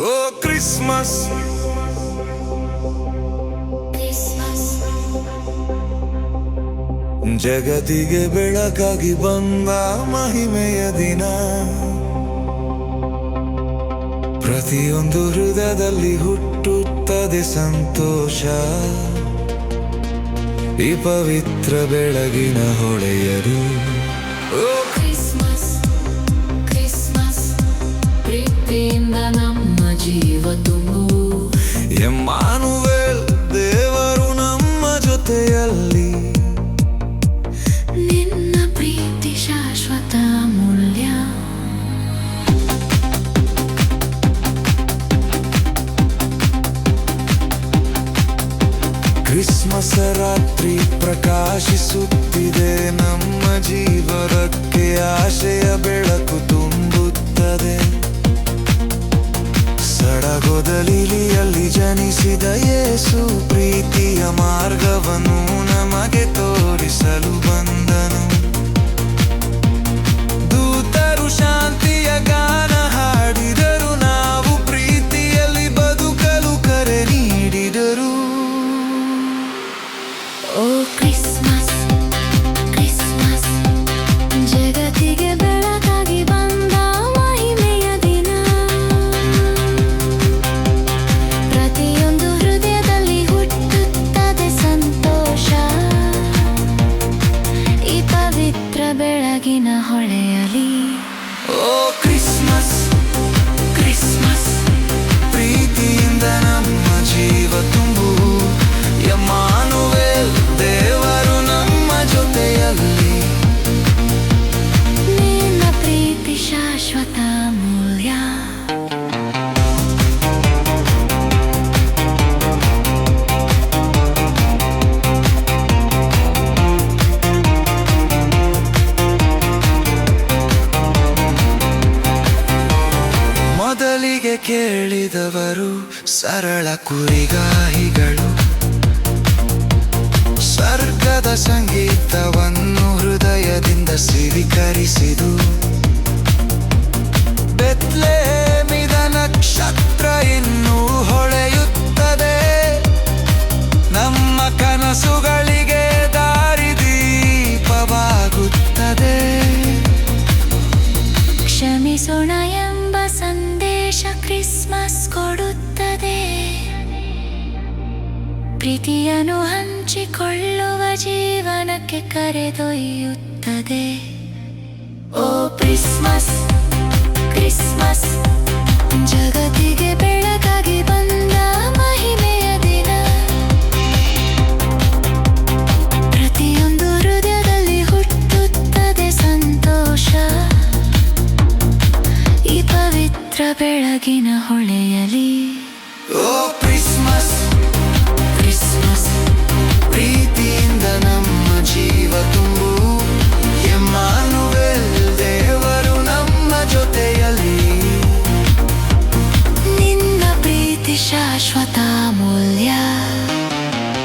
ಓ Christmas. ಜಗತಿಗೆ ಬೆಳಕಾಗಿ ಬಂದ ಮಹಿಮೆಯ ದಿನ. ಪ್ರತಿಯೊಂದು ಹೃದಯದಲ್ಲಿ ಹುಟ್ಟುತ್ತದೆ ಸಂತೋಷ. ಈ ಪವಿತ್ರ ಬೆಳಗಿನ ಹೊಳೆಯರು. ಜೀವ ತುಂಬು ಎಮ್ಮಾನುವೇಲ್ ದೇವರು ನಮ್ಮ ಜೊತೆಯಲ್ಲಿ. ನಿನ್ನ ಪ್ರೀತಿ ಶಾಶ್ವತ ಮೂಲ್ಯ. ಕ್ರಿಸ್ಮಸ್ ರಾತ್ರಿ ಪ್ರಕಾಶಿಸುತ್ತಿದೆ ನಮ್ಮ ಜೀವನಕ್ಕೆ ಆಶೆಯ ಜನಿಸಿದ ಯೇಸು ಪ್ರೀತಿಯ ಮಾರ್ಗವನ್ನು ಬೆಳಗಿನ ಹೊಳೆಯಲಿ ಓ ಕ್ರಿಸ್ಮಸ್ ಮೊದಲಿಗೆ ಕೇಳಿದವರು ಸರಳ ಕುರಿಗಾಹಿಗಳು. ಸ್ವರ್ಗದ ಸಂಗೀತವನ್ನು ಹೃದಯದಿಂದ ಸ್ವೀಕರಿಸಿದು. ಬೆತ್ಲೇಮಿದ ನಕ್ಷತ್ರ ಇನ್ನೂ ಹೊಳೆಯುತ್ತದೆ. ನಮ್ಮ ಕನಸುಗಳಿಗೆ ಪ್ರೀತಿಯನ್ನು ಹಂಚಿಕೊಳ್ಳುವ ಜೀವನಕ್ಕೆ ಕರೆದೊಯ್ಯುತ್ತದೆ. ಓ ಕ್ರಿಸ್ಮಸ್ ಕ್ರಿಸ್ಮಸ್, ಜಗತ್ತಿಗೆ ಬೆಳಕಾಗಿ ಬಂದ ಮಹಿಮೆಯ ದಿನ. ಪ್ರತಿಯೊಂದು ಹೃದಯದಲ್ಲಿ ಹುಟ್ಟುತ್ತದೆ ಸಂತೋಷ. ಈ ಪವಿತ್ರ ಬೆಳಗಿನ ಹೊಳೆಯಲಿ. ಓ ಶಾಶ್ವತ ಮೂಲ್ಯ.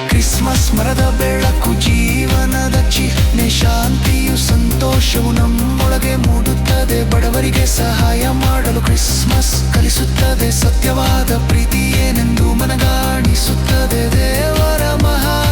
ಕ್ರಿಸ್ಮಸ್ ಮರದ ಬೆಳಕು, ಜೀವನದ ಚಿಹ್ನೆ, ಶಾಂತಿಯು ಸಂತೋಷವು ನಮ್ಮೊಳಗೆ ಮೂಡುತ್ತದೆ. ಬಡವರಿಗೆ ಸಹಾಯ ಮಾಡಲು ಕ್ರಿಸ್ಮಸ್ ಕಲಿಸುತ್ತದೆ. ಸತ್ಯವಾದ ಪ್ರೀತಿ ಏನೆಂದು ಮನಗಾಣಿಸುತ್ತದೆ. ದೇವರ ಮಹಾ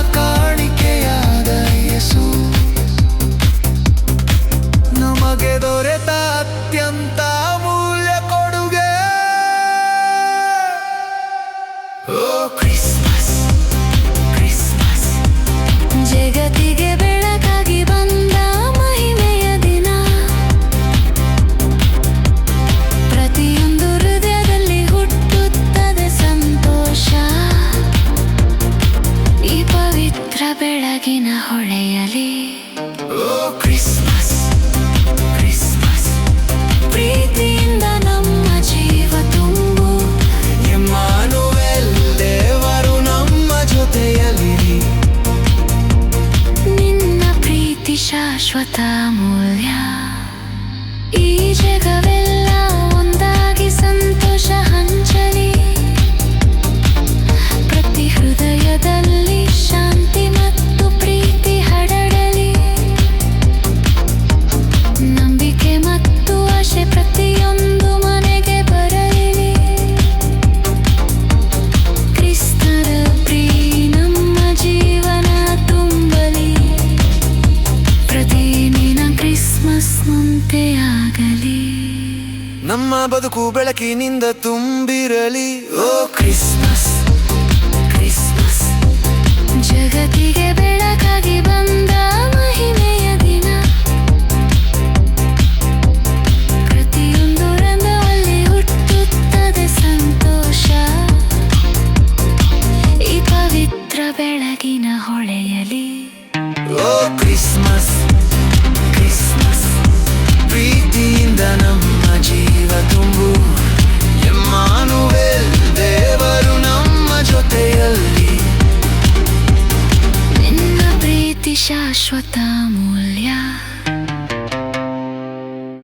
తాత మూల్య ఈ జగవెల్ల ಒಂದಾಗಿ ಸಂತೋಷ ಹಂಚಲಿ ಪ್ರತಿ ಹೃದಯದಲ್ಲಿ ಚಿಂತೆಯಾಗಲಿ. ನಮ್ಮ ಬದುಕು ಬೆಳಕಿನಿಂದ ತುಂಬಿರಲಿ. ಓ ಕ್ರಿಸ್ಮಸ್ ಕ್ರಿಸ್ಮಸ್. ಜಗತ್ತಿಗೆ ಬೆಳಕಾಗಿ ಬಂದ ಮಹಿಮೆಯ ದಿನ. ಪ್ರತಿಯೊಂದು ರಂಗವಲ್ಲಿ ಹುಟ್ಟುತ್ತದೆ ಸಂತೋಷ. ಈ ಪವಿತ್ರ ಬೆಳಗಿನ ಹೊಳೆಯಲಿ. ಓ ಕ್ರಿಸ್ಮಸ್. 说的